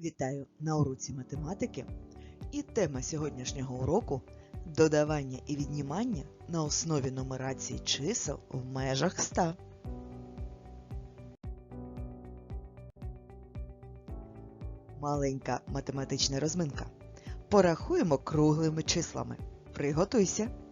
Вітаю на уроці математики. І тема сьогоднішнього уроку додавання і віднімання на основі нумерації чисел в межах 100. Маленька математична розминка. Порахуємо круглими числами. Приготуйся.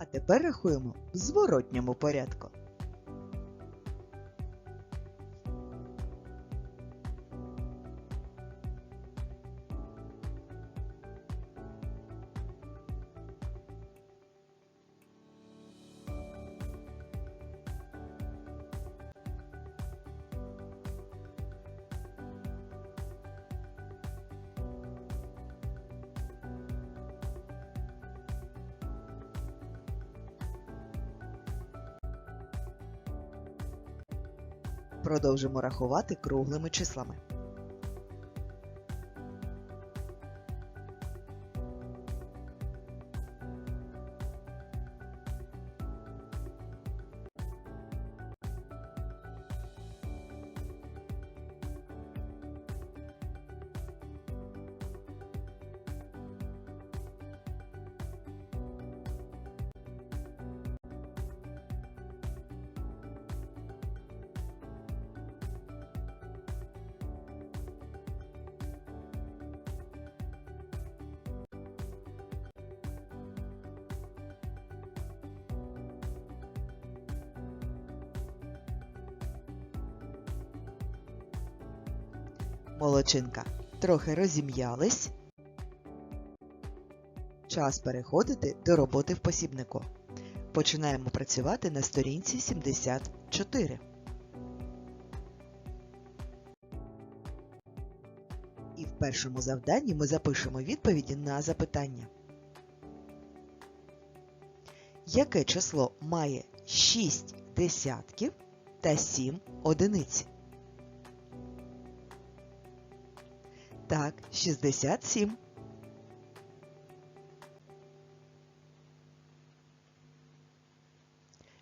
А тепер рахуємо в зворотньому порядку. Продовжимо рахувати круглими числами. Молодчинка. Трохи розім'ялись. Час переходити до роботи в посібнику. Починаємо працювати на сторінці 74. І в першому завданні ми запишемо відповіді на запитання. Яке число має 6 десятків та 7 одиниць? Так, 67.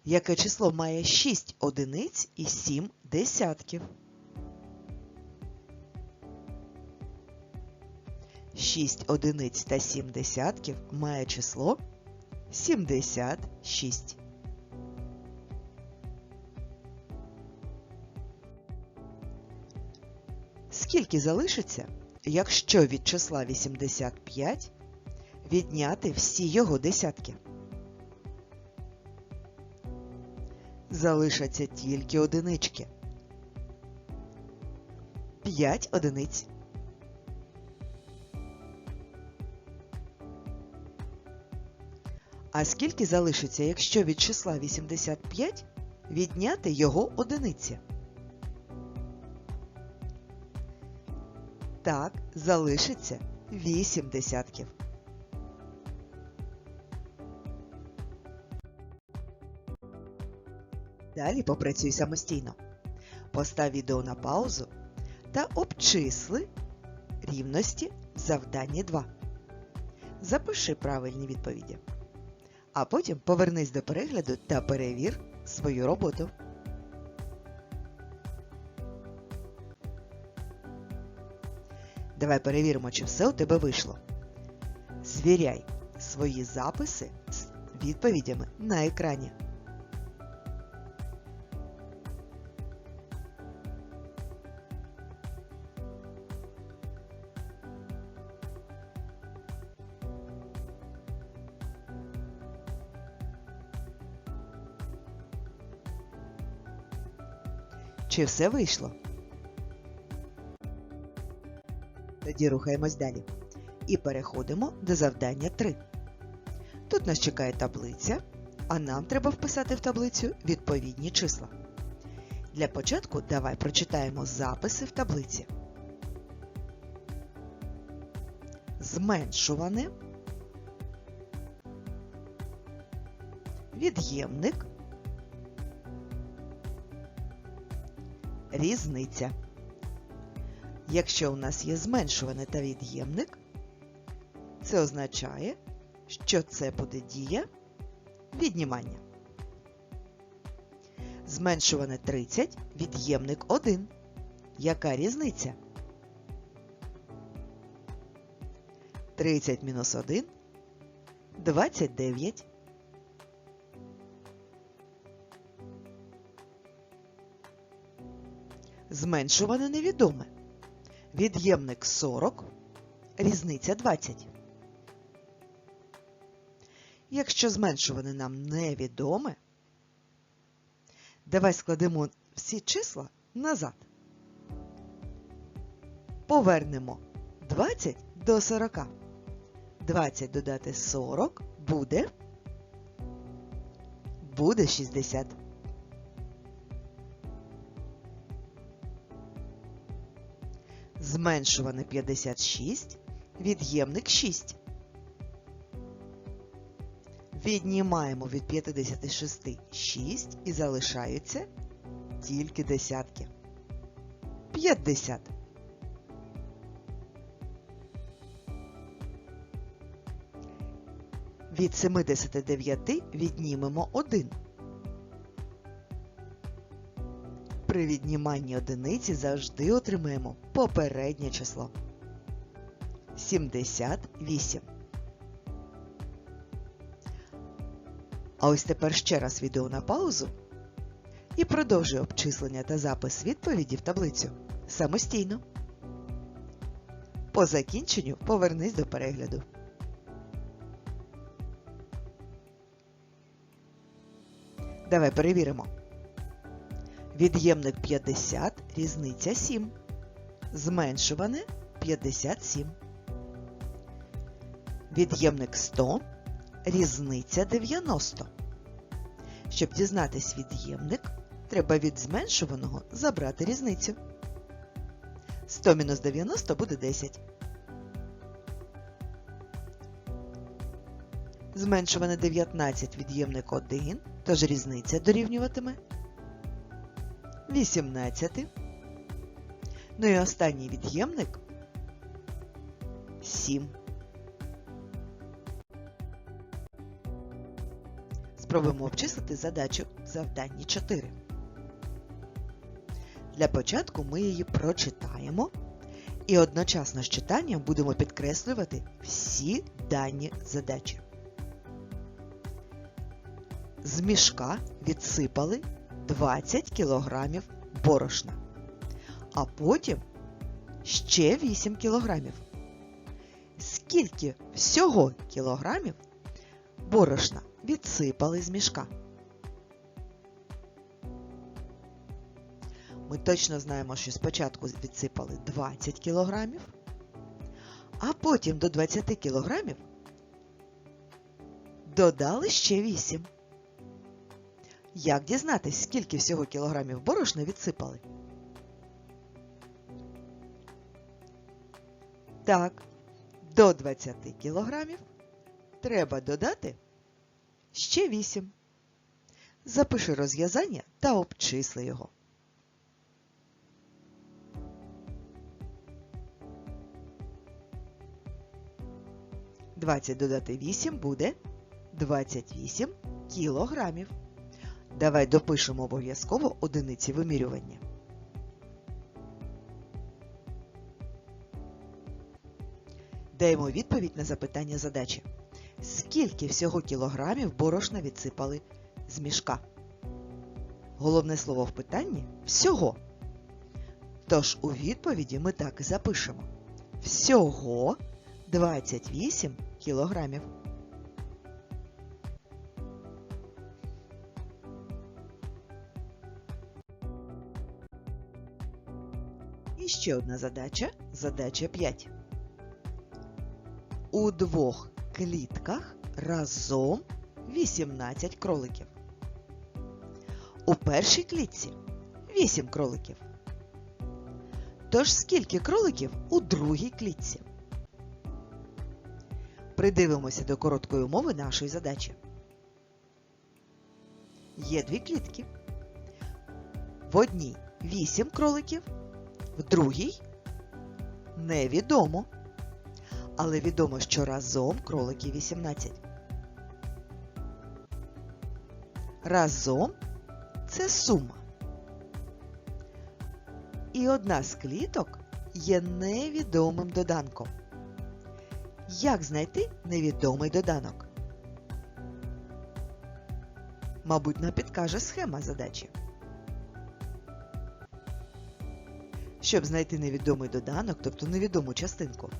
Яке число має 6 одиниць і 7 десятків? 6 одиниць та 7 десятків має число 76. Скільки залишиться, якщо від числа 85 відняти всі його десятки? Залишаться тільки одинички. 5 одиниць. А скільки залишиться, якщо від числа 85 відняти його одиниці? Так, залишиться 8 десятків. Далі попрацюй самостійно. Постав відео на паузу та обчисли рівності в завданні 2. Запиши правильні відповіді. А потім повернись до перегляду та перевір свою роботу. Давай перевіримо, чи все у тебе вийшло. Звіряй свої записи з відповідями на екрані. Чи все вийшло? Тоді рухаємось далі. І переходимо до завдання 3. Тут нас чекає таблиця, а нам треба вписати в таблицю відповідні числа. Для початку давай прочитаємо записи в таблиці. Зменшуване, від'ємник, різниця. Якщо у нас є зменшуване та від'ємник, це означає, що це буде дія віднімання. Зменшуване 30, від'ємник 1. Яка різниця? 30 мінус 1 – 29. Зменшуване невідоме. Від'ємник 40, різниця 20. Якщо зменшуване нам невідоме, давай складемо всі числа назад. Повернемо 20 до 40. 20 додати 40 буде буде 60. Зменшуване 56, від'ємник 6. Віднімаємо від 56 6 і залишаються тільки десятки. 50. Від 79 віднімемо 1. При відніманні одиниці завжди отримаємо попереднє число. 78. А ось тепер ще раз відео на паузу і продовжуй обчислення та запис відповіді в таблицю самостійно. По закінченню повернись до перегляду. Давай перевіримо. Від'ємник 50, різниця 7. Зменшуване 57. Від'ємник 100, різниця 90. Щоб дізнатись від'ємник, треба від зменшуваного забрати різницю. 100 мінус 90 буде 10. Зменшуване 19 від'ємник 1, тож різниця дорівнюватиме 18. Ну і останній від'ємник 7. Спробуємо обчислити задачу завдання 4. Для початку ми її прочитаємо і одночасно з читанням будемо підкреслювати всі дані задачі. З мішка відсипали 20 кг борошна, а потім ще 8 кг. Скільки всього кілограмів борошна відсипали з мішка? Ми точно знаємо, що спочатку відсипали 20 кг, а потім до 20 кг додали ще 8. Як дізнатись, скільки всього кілограмів борошна відсипали? Так, до 20 кілограмів треба додати ще 8. Запиши розв'язання та обчисли його. Двадцять додати 8 буде 28 кілограмів. Давай допишемо обов'язково одиниці вимірювання. Даємо відповідь на запитання задачі. Скільки всього кілограмів борошна відсипали з мішка? Головне слово в питанні всього. Тож у відповіді ми так і запишемо. Всього 28 кілограмів. І ще одна задача задача 5. У двох клітках разом 18 кроликів. У першій клітці 8 кроликів. Тож скільки кроликів у другій клітці? Придивимося до короткої умови нашої задачі. Є дві клітки. В одній 8 кроликів, в другій невідомо. Але відомо, що разом кроликів 18. Разом це сума. І одна з кліток є невідомим доданком. Як знайти невідомий доданок? Мабуть, нам підкаже схема задачі. Щоб знайти невідомий доданок, тобто невідому частинку,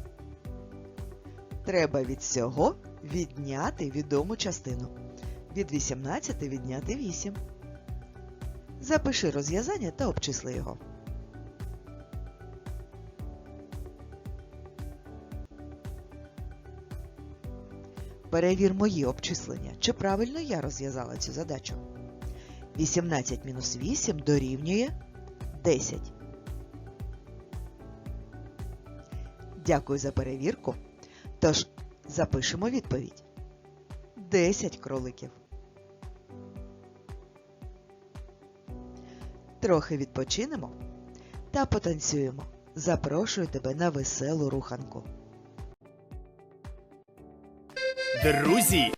треба від всього відняти відому частину. Від 18 відняти 8. Запиши розв'язання та обчисли його. Перевір мої обчислення, чи правильно я розв'язала цю задачу. 18 мінус 8 дорівнює 10. Дякую за перевірку. Тож запишемо відповідь. 10 кроликів. Трохи відпочинемо та потанцюємо. Запрошую тебе на веселу руханку. Друзі!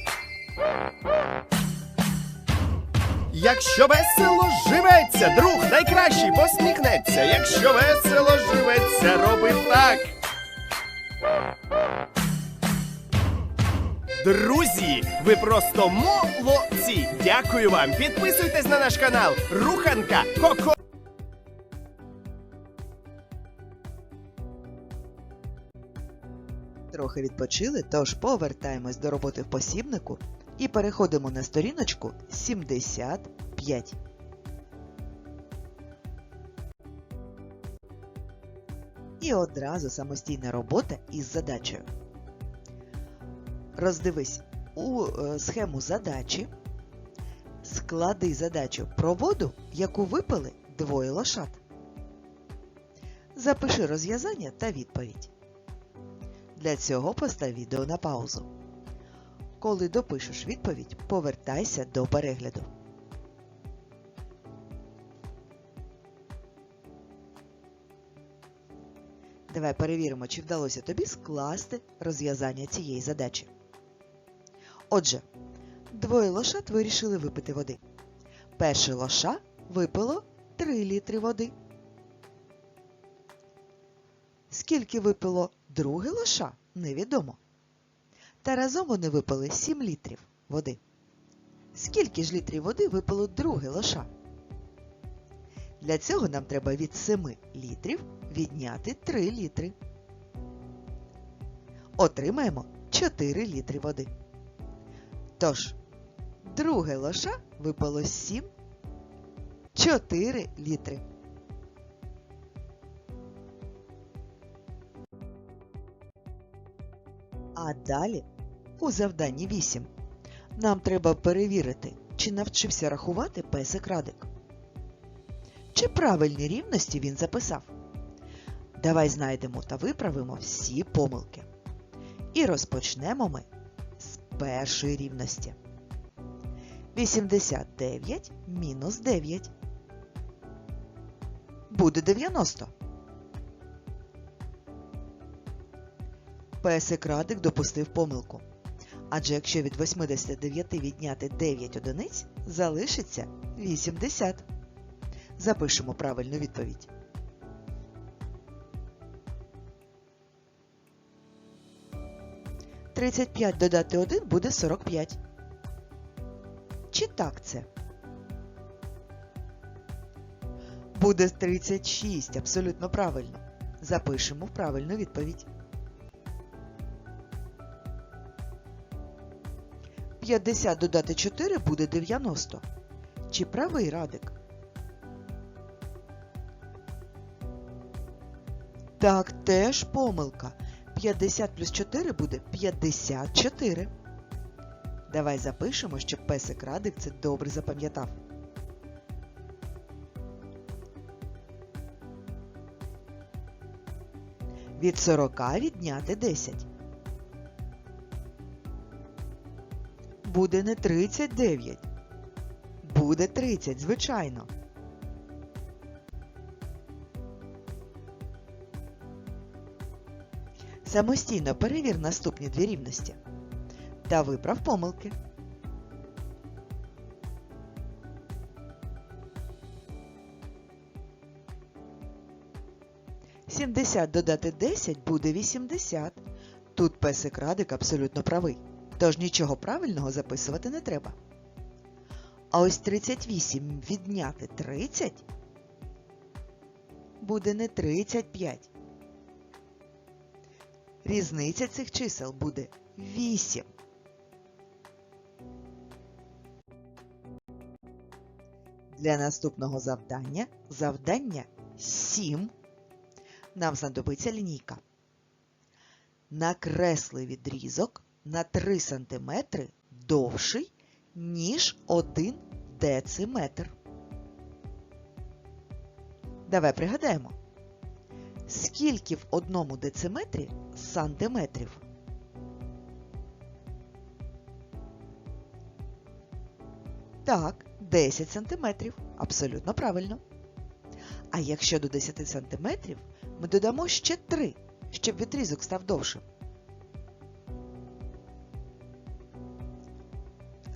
Якщо весело живеться, друг найкращий посміхнеться. Якщо весело живеться, роби так. Друзі, ви просто молодці! Дякую вам! Підписуйтесь на наш канал Руханка Коко. Трохи відпочили, тож повертаємось до роботи в посібнику і переходимо на сторіночку 75. І одразу самостійна робота із задачею. Роздивись у е, схему задачі, склади задачу про воду, яку випили двоє лошад. Запиши розв'язання та відповідь. Для цього постав відео на паузу. Коли допишеш відповідь, повертайся до перегляду. Давай перевіримо, чи вдалося тобі скласти розв'язання цієї задачі. Отже, двоє лошад вирішили випити води. Перше лоша випило 3 літри води. Скільки випило друге лоша, невідомо. Та разом вони випили 7 літрів води. Скільки ж літрів води випило друге лоша? Для цього нам треба від 7 літрів відняти 3 літри. Отримаємо 4 літри води. Тож, друге лоша випало 7 4 літри. А далі у завданні 8 нам треба перевірити, чи навчився рахувати песик Радик. Чи правильні рівності він записав? Давай знайдемо та виправимо всі помилки. І розпочнемо ми з першої рівності. 89 мінус 9 буде 90. Песик Радик допустив помилку. Адже якщо від 89 відняти 9 одиниць, залишиться 80. Запишемо правильну відповідь. Тридцять п'ять додати 1 буде 45. Чи так це? Буде 36, абсолютно правильно. Запишемо правильну відповідь. 50 додати 4 буде 90. Чи правий радик? Так, теж помилка. 50 плюс 4 буде 54. Давай запишемо, щоб песик Радик це добре запам'ятав. Від 40 відняти 10. Буде не 39. Буде 30, звичайно. Самостійно перевір наступні дві рівності та виправ помилки. Сімдесят додати 10 буде 80. Тут песик Радик абсолютно правий. Тож нічого правильного записувати не треба. А ось 38 відняти 30 буде не 35. Різниця цих чисел буде 8. Для наступного завдання, завдання 7, нам знадобиться лінійка. Накресли відрізок на 3 см довший, ніж 1 дециметр. Давай пригадаємо, скільки в одному дециметрі сантиметрів? Так, 10 сантиметрів. Абсолютно правильно. А якщо до 10 сантиметрів, ми додамо ще 3, щоб відрізок став довшим.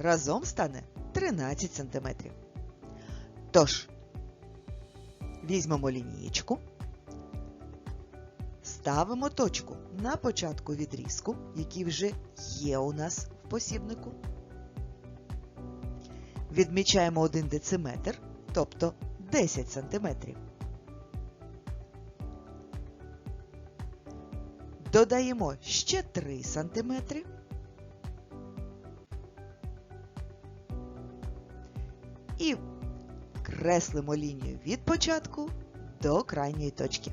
Разом стане 13 сантиметрів. Тож, візьмемо лінієчку, ставимо точку на початку відрізку, який вже є у нас в посібнику. Відмічаємо 1 дециметр, тобто 10 сантиметрів. Додаємо ще 3 сантиметри. Креслимо лінію від початку до крайньої точки.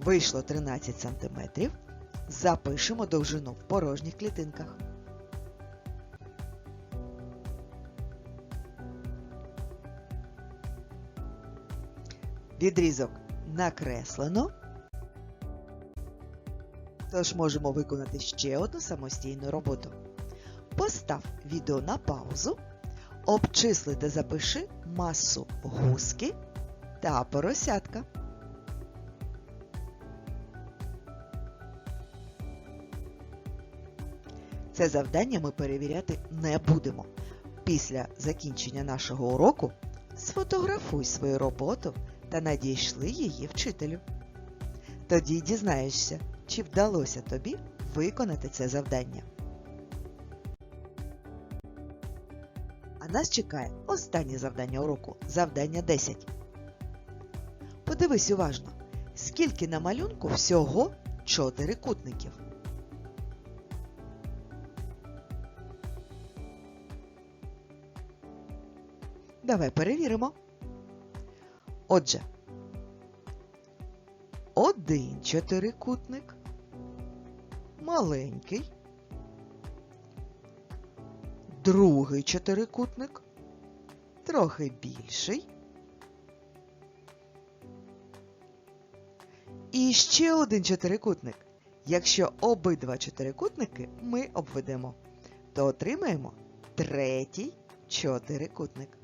Вийшло 13 сантиметрів. Запишемо довжину в порожніх клітинках. Відрізок накреслено. Тож можемо виконати ще одну самостійну роботу. Постав відео на паузу, обчисли та запиши масу гуски та поросятка. Це завдання ми перевіряти не будемо. Після закінчення нашого уроку сфотографуй свою роботу та надійшли її вчителю. Тоді дізнаєшся, чи вдалося тобі виконати це завдання. Нас чекає останнє завдання уроку завдання 10. Подивись уважно, скільки на малюнку всього чотирикутників. Давай перевіримо. Отже, один чотирикутник, маленький, другий чотирикутник, трохи більший. І ще один чотирикутник. Якщо обидва чотирикутники ми обведемо, то отримаємо третій чотирикутник.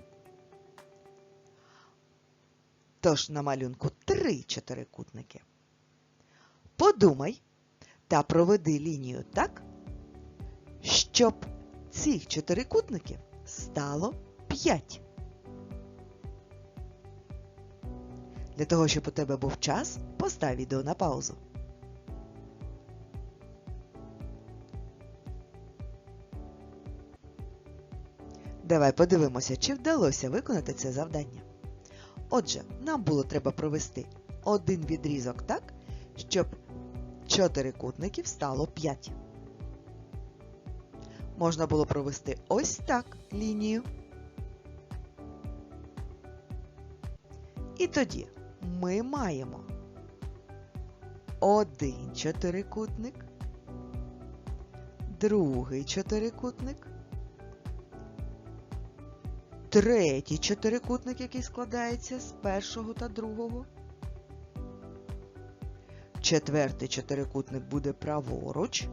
Тож на малюнку три чотирикутники. Подумай та проведи лінію так, щоб цих чотирикутників стало 5. Для того, щоб у тебе був час, постав відео на паузу. Давай подивимося, чи вдалося виконати це завдання. Отже, нам було треба провести один відрізок так, щоб чотирикутників стало 5. Можна було провести ось так лінію. І тоді ми маємо один чотирикутник, другий чотирикутник, третій чотирикутник, який складається з першого та другого. Четвертий чотирикутник буде праворуч.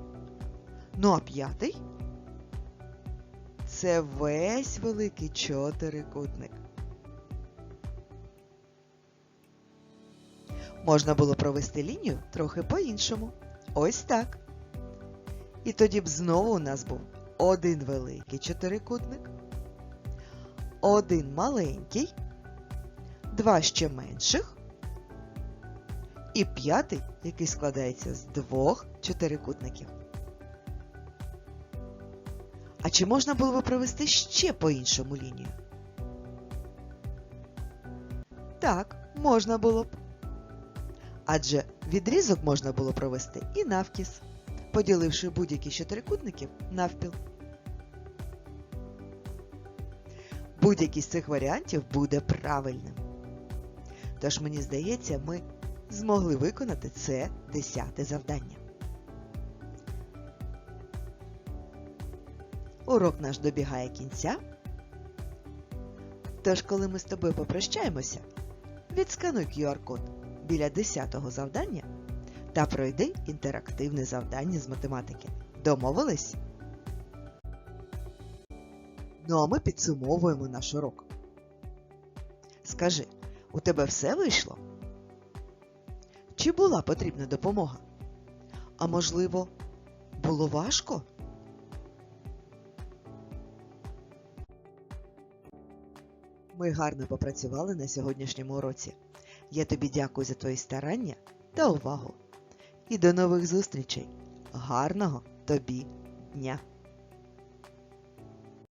Ну а п'ятий це весь великий чотирикутник. Можна було провести лінію трохи по-іншому. Ось так. І тоді б знову у нас був один великий чотирикутник, один маленький, два ще менших і п'ятий, який складається з двох чотирикутників. А чи можна було би провести ще по-іншому лінію? Так, можна було б. Адже відрізок можна було провести і навкіс, поділивши будь-які з чотирикутників навпіл. Будь-який з цих варіантів буде правильним. Тож, мені здається, ми змогли виконати це десяте завдання. Урок наш добігає кінця. Тож, коли ми з тобою попрощаємося, відскануй QR-код біля 10-го завдання та пройди інтерактивне завдання з математики. Домовились? Ну а ми підсумовуємо наш урок. Скажи, у тебе все вийшло? Чи була потрібна допомога? А можливо, було важко? Ми гарно попрацювали на сьогоднішньому уроці. Я тобі дякую за твої старання та увагу. І до нових зустрічей. Гарного тобі дня!